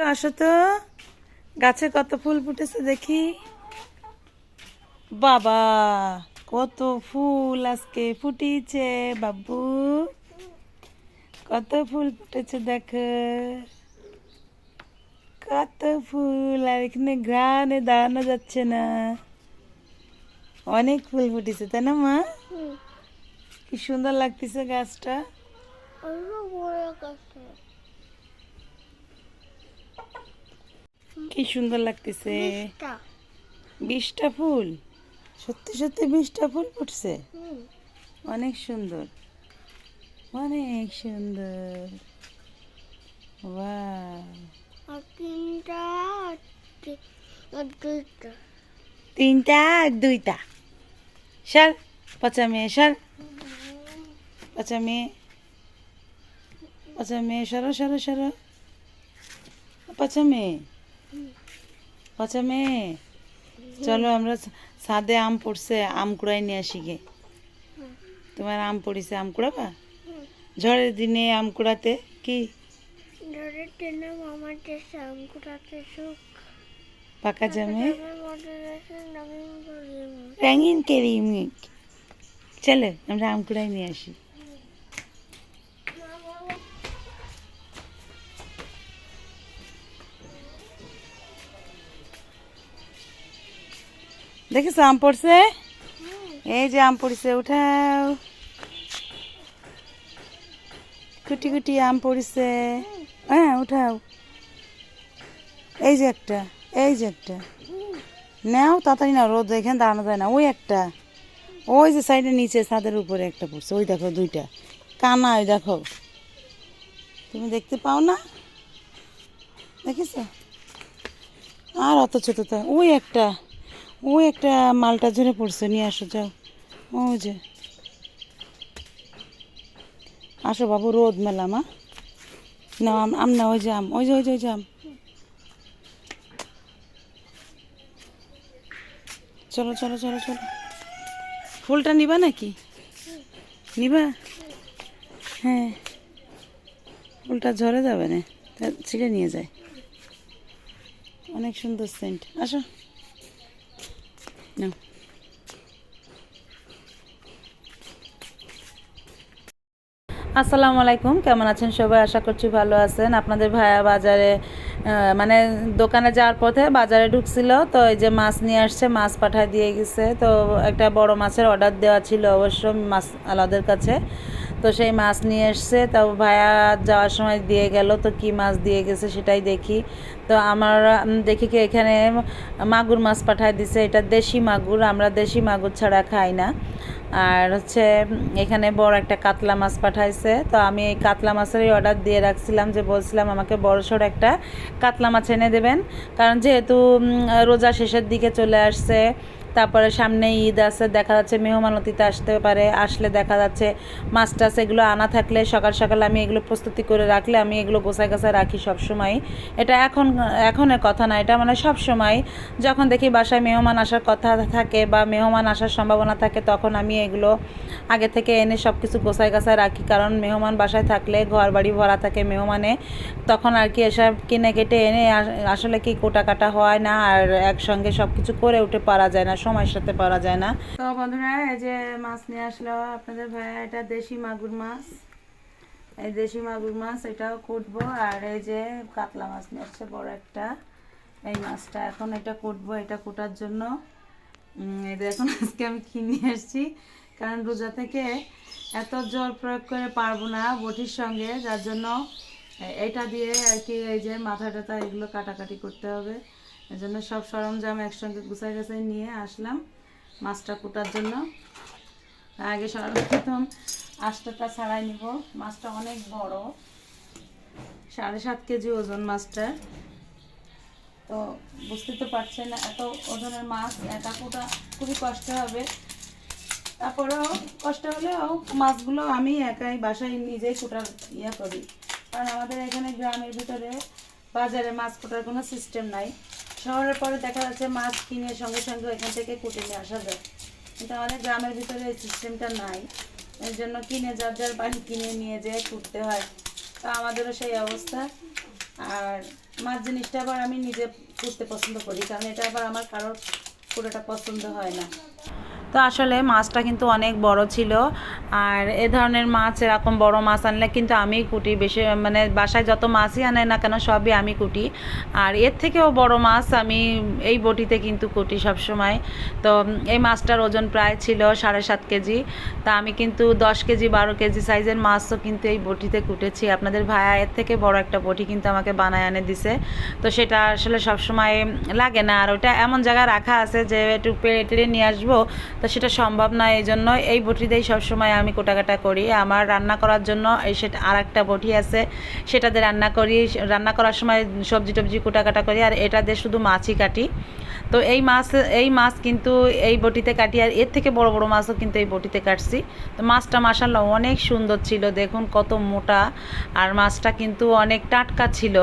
তো আসো তো। গাছে কত ফুল ফুটেছে দেখি। বাবা কত ফুল আজকে ফুটিছে বাবু। কত ফুল ফুটেছে দেখো। কত ফুল আর এখানে গ্রানে দাঁড়ানো যাচ্ছে না। অনেক ফুল ফুটেছে তাই না মা? কি সুন্দর লাগতেছে গাছটা। কি সুন্দর লাগতেছে। বিশটা ফুল? সত্যি সত্যি বিশটা ফুল ফুটছে? অনেক সুন্দর। অনেক সুন্দর. তিনটা আর দুইটা। সর পচা মেয়ে সর। পচা মেয়ে। পচা মেয়ে সরো সরো সরো। পচা মেয়ে। পচা মেয়ে? চলো আমরা সাদে আম পড়ছে আম কুড়াই নিয়ে আসি গে তোমার আম পড়িছে আম কুড়াবা? ঝড়ের দিনে আম কুড়াতে কি? পাকা জামে? রঙিন কেরিমিক চলো আমরা আম কুড়াই নিয়ে আসি। দেখিস আম পড়ছে? এই যে আম পড়ছে, উঠাও। কুটি কুটি আম পড়ছে। হ্যাঁ উঠাও। এই যে একটা, এই যে একটা। নাও, তাড়াতাড়ি না রোদ এখানে দাঁড়ানো যায় না, ওই একটা। ওই যে সাইডে নিচে, ছাদের উপরে একটা পড়ছে, ওই দেখো দুইটা। কানা, ওই দেখো। তুমি দেখতে পাও না? দেখিস আর অত ছোট তো, ওই একটা। ওই একটা মালটা ঝরে পড়ছে, নিয়ে আসো, যাও। ওই যে। আসো বাবু, রোদ মেলা, মা। না আম না ওই যে আম, ওই যে ওই যে ওই যে আম। চলো চলো চলো চলো। ফুলটা নিবা নাকি? নিবা? হ্যাঁ। ফুলটা ঝরে যাবে না ছিঁড়ে নিয়ে যায়। অনেক সুন্দর সেন্ট আসো। নাও আসসালামু আলাইকুম, কেমন আছেন সবাই? আশা করছি ভালো আছেন। আপনাদের ভাইয়া বাজারে মানে দোকানে যাওয়ার পথে বাজারে ঢুকছিল, তো এই যে মাছ নিয়ে আসছে, মাছ পাঠায় দিয়ে গেছে। তো একটা বড় মাছের অর্ডার দেওয়া ছিল অবশ্য, মাছ আলাদের কাছে। তো সেই মাছ নিয়ে এসছে, তো ভাইয়া যাওয়ার সময় দিয়ে গেল, তো কি মাছ দিয়ে গেছে সেটাই দেখি। তো আমার দেখি কি এখানে মাগুর মাছ পাঠায় দিছে। এটা দেশি মাগুর, আমরা দেশি মাগুর ছাড়া খাই না। আর হচ্ছে, এখানে বড় একটা কাতলা মাছ পাঠাইছে। তো আমি এই কাতলা মাছেরই অর্ডার দিয়ে রাখছিলাম যে বলছিলাম আমাকে বড় সড়ো একটা কাতলা মাছ এনে দেবেন। কারণ যেহেতু রোজা শেষের দিকে চলে আসছে, তারপরে সামনে ঈদ আছে, দেখা যাচ্ছে মেহমান অতিথি আসতে পারে, আসলে দেখা যাচ্ছে মাছ টাছ এগুলো আনা থাকলে সকাল সকাল আমি এগুলো প্রস্তুতি করে রাখলে আমি এগুলো গোছায় গোছায় রাখি সব সময় এটা এখন এখনের কথা না, এটা মানে সব সময় যখন দেখি বাসায় মেহমান আসার কথা থাকে বা মেহমান আসার সম্ভাবনা থাকে, তখন আমি এগুলো আগে থেকে এনে সব কিছু গোছায় গাছায় রাখি। কারণ মেহমান বাসায় থাকলে ঘর বাড়ি ভরা থাকে মেহমানে, তখন আর কি এসব কিনে কেটে এনে আসলে কি কোটা কাটা হয় না আর একসঙ্গে সব কিছু করে উঠে পারা যায় না, সময়ের সাথে পারা যায় না। তো বন্ধুরা, এই যে মাছ নিয়ে আসলো আপনাদের ভাইয়া, এটা দেশি মাগুর মাছ। এই দেশি মাগুর মাছ এটাও কুটবো, আর এই যে কাতলা মাছ নিয়ে আসছে, বড় একটা। এই মাছটা এখন এটা কুটবো, এটা কুটার জন্য। এই দেখুন আজকে আমি কিনে এসেছি কারণ রোজা থেকে এত জল প্রয়োগ করে পারব না বটির সঙ্গে, যার জন্য এটা দিয়ে আর কি এই যে মাথা টাথা এগুলো কাটাকাটি করতে হবে। এই জন্য সব সরঞ্জাম একসঙ্গে গুছাই গাছাই নিয়ে আসলাম মাছটা কুটার জন্য। আগে সর্বপ্রথম আস্তাটা ছাড়াই নিব। মাছটা অনেক বড়। সাড়ে সাত কেজি ওজন মাছটা। তো বুঝতে তো পারছেন না এত ওজনের মাছ একা কোটা খুবই কষ্ট হবে। তারপরেও কষ্ট হলেও মাছগুলো আমি একাই বাসায় নিজেই কোটার ইয়ে করি। কারণ আমাদের এখানে গ্রামের ভিতরে বাজারে মাছ কোটার কোনো সিস্টেম নাই। শহরের পরে দেখা যাচ্ছে মাছ কিনে সঙ্গে সঙ্গে এখান থেকে কুটে নিয়ে আসা যায়। কিন্তু আমাদের গ্রামের ভিতরে এই সিস্টেমটা নাই। এর জন্য কিনে যার যার বাড়ি কিনে নিয়ে যেয়ে কুটতে হয়। তো আমাদেরও সেই অবস্থা। আর মাছ জিনিসটা আবার আমি নিজে করতে পছন্দ করি, কারণ এটা আবার আমার কারোর পুরোটা পছন্দ হয় না। তো আসলে মাছটা কিন্তু অনেক বড় ছিল। আর এ ধরনের মাছ, এরকম বড় মাছ আনলে কিন্তু আমি কুটি। বেশি মানে বাসায় যত মাছই আনে না কেন, সবই আমি কুটি। আর এর থেকেও বড় মাছ আমি এই বটিতে কিন্তু কুটি সবসময়। তো এই মাছটার ওজন প্রায় ছিল সাড়ে সাত কেজি। তা আমি কিন্তু দশ কেজি, বারো কেজি সাইজের মাছও কিন্তু এই বটিতে কুটেছি। আপনাদের ভাইয়া এর থেকে বড় একটা বটি কিন্তু আমাকে বানায় আনে দিছে। তো সেটা আসলে সবসময় লাগে না। আর ওটা এমন জায়গায় রাখা আছে যে একটু পেড়ে টেড়ে নিয়ে আসব, তো সেটা সম্ভব না। এই জন্য এই বটিতেই সবসময় আমি কোটাকাটা করি। আমার রান্না করার জন্য এই সেটা আর একটা বটি আছে সেটাতে রান্না করি। রান্না করার সময় সবজি টবজি কোটাকাটা করি আর এটা দিয়ে শুধু মাছই কাটি। তো এই মাছ এই মাছ কিন্তু এই বটিতে কাটি আর এর থেকে বড় বড় মাছও কিন্তু এই বটিতে কাটছি। তো মাছটা মাসাল্লাহ অনেক সুন্দর ছিল, দেখুন কত মোটা। আর মাছটা কিন্তু অনেক টাটকা ছিল।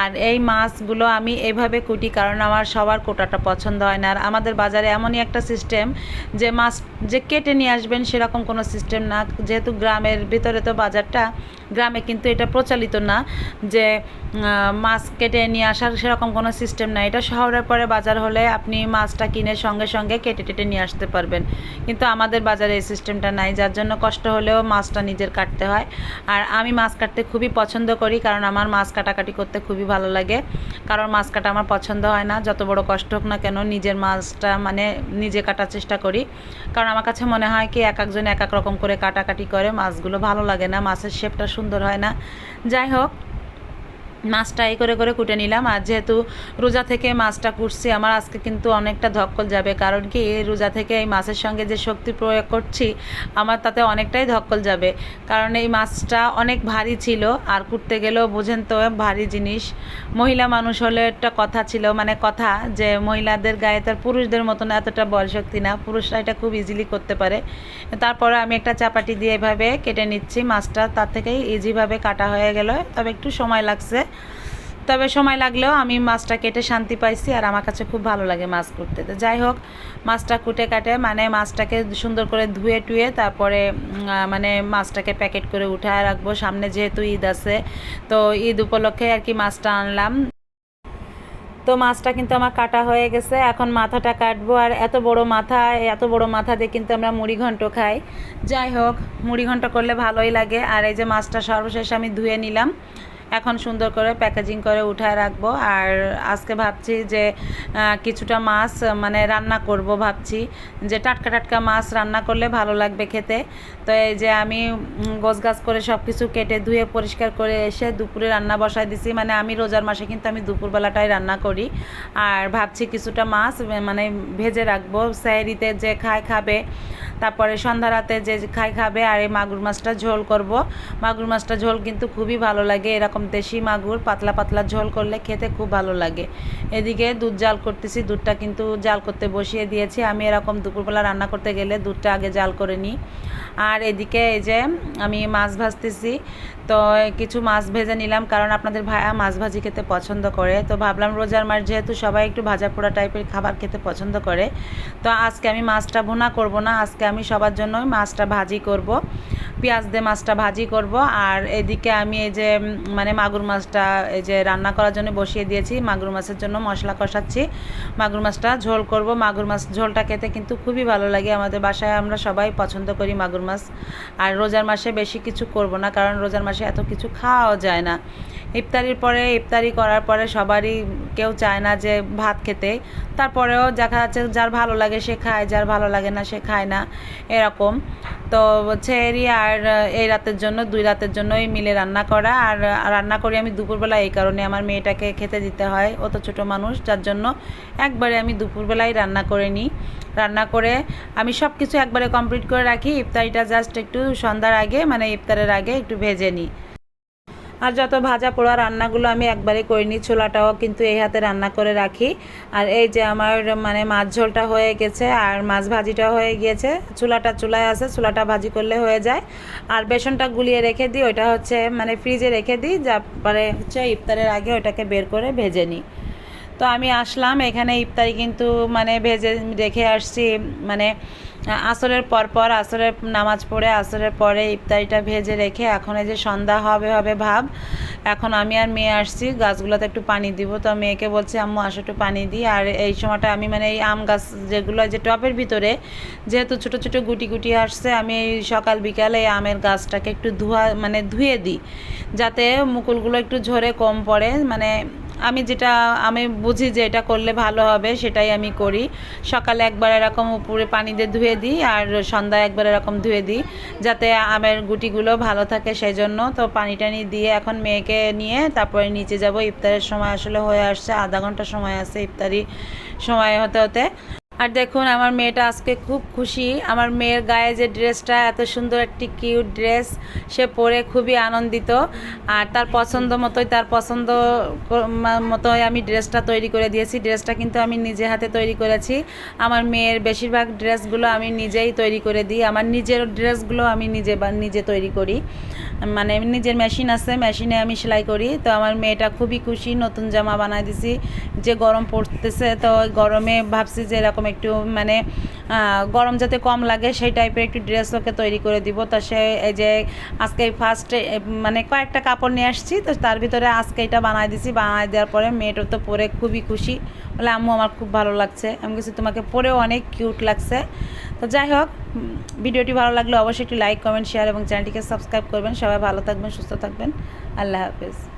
আর এই মাছগুলো আমি এভাবে কুটি, কারণ আমার সবার কোটাটা পছন্দ হয় না। আর আমাদের বাজারে এমনই একটা সিস্টেম যে মাছ যে কেটে নিয়ে আসবেন সেরকম কোনো সিস্টেম না। যেহেতু গ্রামের ভিতরে তো বাজারটা, গ্রামে কিন্তু এটা প্রচলিত না, যে মাছ কেটে নিয়ে আসার সেরকম কোনো সিস্টেম না। এটা শহরের পরে বাজার হলে আপনি মাছটা কিনে সঙ্গে সঙ্গে কেটে টেটে নিয়ে আসতে পারবেন। কিন্তু আমাদের বাজারে এই সিস্টেমটা নাই, যার জন্য কষ্ট হলেও মাছটা নিজের কাটতে হয়। আর আমি মাছ কাটতে খুবই পছন্দ করি, কারণ আমার মাছ কাটাকাটি করতে খুবই ভালো লাগে। কারণ মাছ কাটা আমার পছন্দ হয় না। যত বড় কষ্ট হোক না কেন নিজের মাছটা মানে নিজে কাটার চেষ্টা করি। কারণ আমার কাছে মনে হয় কি, এক একজন এক এক রকম করে কাটাকাটি করে। মাছগুলো ভালো লাগে না, মাছের শেপটা সুন্দর হয় না। যাই হোক মাছটা এই করে করে কুটে নিলাম। আর যেহেতু রোজা থেকে মাছটা কুটছি, আমার আজকে কিন্তু অনেকটা ধক্কল যাবে। কারণ কি, এই রোজা থেকে এই মাছের সঙ্গে যে শক্তি প্রয়োগ করছি, আমার তাতে অনেকটাই ধক্কল যাবে। কারণ এই মাছটা অনেক ভারী ছিল, আর কুটতে গেলেও বোঝেন তো ভারী জিনিস। মহিলা মানুষ হলে একটা কথা ছিল মানে কথা যে মহিলাদের গায়ে তার পুরুষদের মতন এতটা বল শক্তি না, পুরুষরা এটা খুব ইজিলি করতে পারে। তারপরে আমি একটা চাপাটি দিয়ে এভাবে কেটে নিচ্ছি, মাছটা তার থেকেই ইজিভাবে কাটা হয়ে গেল। তবে একটু সময় লাগছে। তবে সময় লাগলেও আমি মাছটা কেটে শান্তি পাইছি আর আমার কাছে খুব ভালো লাগে মাছ করতে তো যাই হোক, মাছটা কুটে কাটে মানে মাছটাকে সুন্দর করে ধুয়ে টুয়ে তারপরে মানে মাছটাকে প্যাকেট করে উঠায় রাখব। সামনে যেহেতু ঈদ আছে, তো ঈদ উপলক্ষে আর কি মাছটা আনলাম। তো মাছটা কিন্তু আমার কাটা হয়ে গেছে, এখন মাথাটা কাটবো। আর এত বড় মাথা এত বড় মাথা দিয়ে কিন্তু আমরা মুড়ি ঘন্ট খাই। যাই হোক, মুড়ি ঘন্ট করলে ভালোই লাগে। আর এই যে মাছটা সর্বশেষ আমি ধুয়ে নিলাম। এখন সুন্দর করে প্যাকেজিং করে উঠায় রাখব। আর আজকে ভাবছি যে কিছুটা মাছ মানে রান্না করব ভাবছি। যে টাটকা টাটকা মাছ রান্না করলে ভালো লাগবে খেতে। তো এই যে আমি গোছ গাছ করে সব কিছু কেটে ধুয়ে পরিষ্কার করে এসে দুপুরে রান্না বসায় দিছি। মানে আমি রোজার মাসে কিন্তু আমি দুপুরবেলাটাই রান্না করি। আর ভাবছি কিছুটা মাছ মানে ভেজে রাখব। স্যারিতে যে খায় খাবে, তারপরে সন্ধ্যা রাতে যে খায় খাবে, আর এই মাগুর মাছটা ঝোল করব। মাগুর মাছটা ঝোল কিন্তু খুবই ভালো লাগে। এরকম দেশি মাগুর, পাতলা পাতলা ঝোল করলে খেতে খুব ভালো লাগে। এদিকে দুধ জাল করতেছি, দুধটা কিন্তু জাল করতে বসিয়ে দিয়েছি। আমি এরকম দুপুরবেলা রান্না করতে গেলে দুধটা আগে জাল করে নিই। আর এদিকে এই যে আমি মাছ ভাজতেছি, তো কিছু মাছ ভেজে নিলাম কারণ আপনাদের ভাইয়া মাছ ভাজি খেতে পছন্দ করে। তো ভাবলাম রোজার মাস যেহেতু সবাই একটু ভাজা পোড়া টাইপের খাবার খেতে পছন্দ করে, তো আজকে আমি মাছটা ভুনা করব না, আজকে আমি সবার জন্য মাছটা ভাজি করব। পেঁয়াজ দিয়ে মাছটা ভাজি করব। আর এদিকে আমি এই যে মানে মাগুর মাছটা এই যে রান্না করার জন্য বসিয়ে দিয়েছি। মাগুর মাছের জন্য মশলা কষাচ্ছি। মাগুর মাছটা ঝোল করব। মাগুর মাছ ঝোলটা খেতে কিন্তু খুবই ভালো লাগে। আমাদের বাসায় আমরা সবাই পছন্দ করি মাগুর মাছ। আর রোজার মাসে বেশি কিছু করব না, কারণ রোজার মাসে এত কিছু খাওয়াও যায় না। ইফতারির পরে, ইফতারি করার পরে সবারই কেউ চায় না যে ভাত খেতে। তারপরেও দেখা যাচ্ছে যার ভালো লাগে সে খায়, যার ভালো লাগে না সে খায় না, এরকম। তো ছেড়ি আর, এই রাতের জন্য, দুই রাতের জন্যই মিলে রান্না করা। আর রান্না করি আমি দুপুরবেলা এই কারণে আমার মেয়েটাকে খেতে দিতে হয় অত ছোটো মানুষ, যার জন্য একবারে আমি দুপুরবেলায় রান্না করে নিই। রান্না করে আমি সব কিছু একবারে কমপ্লিট করে রাখি, ইফতারিটা জাস্ট একটু সন্ধ্যার আগে মানে ইফতারের আগে একটু ভেজে নিই। আর যত ভাজা পোড়া রান্নাগুলো আমি একবারে করে নিই, ছোলাটাও কিন্তু এই হাতে রান্না করে রাখি। আর এই যে আমার মানে মাছ ঝোলটা হয়ে গেছে, আর মাছ ভাজিটা হয়ে গিয়েছে, চুলাটা চুলায় আছে, চুলাটা ভাজি করলে হয়ে যায়। আর বেসনটা গুলিয়ে রেখে দিই, ওইটা হচ্ছে মানে ফ্রিজে রেখে দিই তারপরে হচ্ছে ইফতারের আগে ওইটাকে বের করে ভেজে নিই। তো আমি আসলাম, এখানে ইফতারি কিন্তু মানে ভেজে রেখে আসছি। মানে আসরের পর পর, আসরের নামাজ পড়ে, আসরের পরে ইফতারিটা ভেজে রেখে এখন এই যে সন্ধ্যা হবে হবে ভাব, এখন আমি আর মেয়ে আসছি, গাছগুলোতে একটু পানি দিব। তো মেয়েকে বলছি, আম্মু, আসো একটু পানি দিই। আর এই সময়টা আমি মানে এই আম গাছ যেগুলো যে টবের ভিতরে, যেহেতু ছোটো ছোটো গুটি গুটি আসছে, আমি সকাল বিকালে এই আমের গাছটাকে একটু ধোয়া মানে ধুয়ে দিই। যাতে মুকুলগুলো একটু ঝরে কম পড়ে মানে আমি যেটা, আমি বুঝি যে এটা করলে ভালো হবে, সেটাই আমি করি। সকালে একবার এরকম উপরে পানি দিয়ে ধুয়ে দিই আর সন্ধ্যায় একবার এরকম ধুয়ে দিই, যাতে আমের গুটিগুলো ভালো থাকে সেই জন্য তো পানি টানি দিয়ে এখন মেয়েকে নিয়ে তারপরে নিচে যাব। ইফতারের সময় আসলে হয়ে আসছে, আধা ঘণ্টা সময় আছে ইফতারি সময় হতে হতে। আর দেখুন, আমার মেয়েটা আজকে খুব খুশি। আমার মেয়ের গায়ে যে ড্রেসটা, এত সুন্দর একটি কিউট ড্রেস, সে পরে খুবই আনন্দিত। আর তার পছন্দ মতোই, তার পছন্দ মতোই আমি ড্রেসটা তৈরি করে দিয়েছি। ড্রেসটা কিন্তু আমি নিজে হাতে তৈরি করেছি। আমার মেয়ের বেশিরভাগ ড্রেসগুলো আমি নিজেই তৈরি করে দিই। আমার নিজের ড্রেসগুলো আমি নিজে বা, নিজে তৈরি করি। মানে নিজের মেশিন আছে, মেশিনে আমি সেলাই করি। তো আমার মেয়েটা খুবই খুশি, নতুন জামা বানাই দিছি। যে গরম পড়তেছে, তো গরমে ভাবছি যে এরকম একটু মানে গরম যাতে কম লাগে সেই টাইপের একটু ড্রেস ওকে তৈরি করে দিব। তো সে এই যে আজকে ফার্স্ট মানে কয়েকটা কাপড় নিয়ে আসছি। তো তার ভিতরে আজকে এটা বানাই দিছি। বানাই দেওয়ার পরে মেয়েটা তো পরে খুবই খুশি। বলে, আম্মু, আমার খুব ভালো লাগছে। আমি কিছু তোমাকে পরেও অনেক কিউট লাগছে। তো যাই হোক ভিডিওটি ভালো লাগলে অবশ্যই একটি লাইক কমেন্ট শেয়ার এবং চ্যানেলটিকে সাবস্ক্রাইব করবেন। সবাই ভালো থাকবেন, সুস্থ থাকবেন। আল্লাহ হাফেজ।